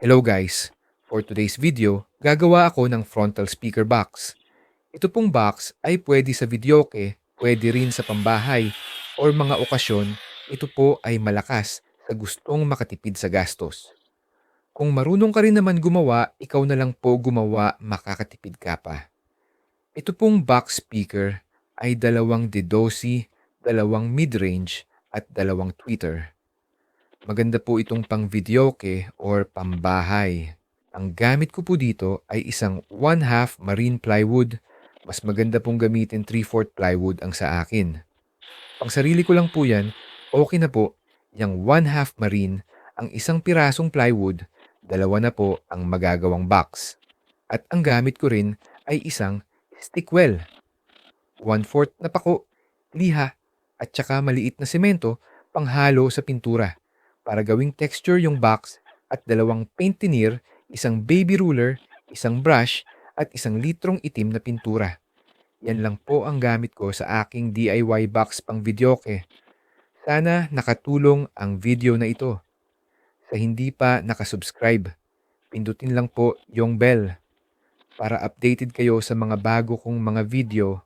Hello guys! For today's video, gagawa ako ng frontal speaker box. Ito pong box ay pwede sa videoke, pwede rin sa pambahay, or mga okasyon, ito po ay malakas sa gustong makatipid sa gastos. Kung marunong ka rin naman gumawa, ikaw na lang po gumawa, makakatipid ka pa. Ito pong box speaker ay dalawang DDoSy, dalawang mid-range, at dalawang tweeter. Maganda po itong pang videoke or pambahay. Ang gamit ko po dito ay isang 1 half marine plywood. Mas maganda pong gamitin 3/4 plywood ang sa akin. Pang sarili ko lang po yan, okay na po. Yang 1 half marine, ang isang pirasong plywood, dalawa na po ang magagawang box. At ang gamit ko rin ay isang stickwell. 1/4 na pako, liha, at saka maliit na semento panghalo sa pintura para gawing texture yung box at dalawang paint thinner, isang baby ruler, isang brush, at isang litrong itim na pintura. Yan lang po ang gamit ko sa aking DIY box pang videoke. Sana nakatulong ang video na ito. Sa hindi pa nakasubscribe, pindutin lang po yung bell para updated kayo sa mga bago kong mga video.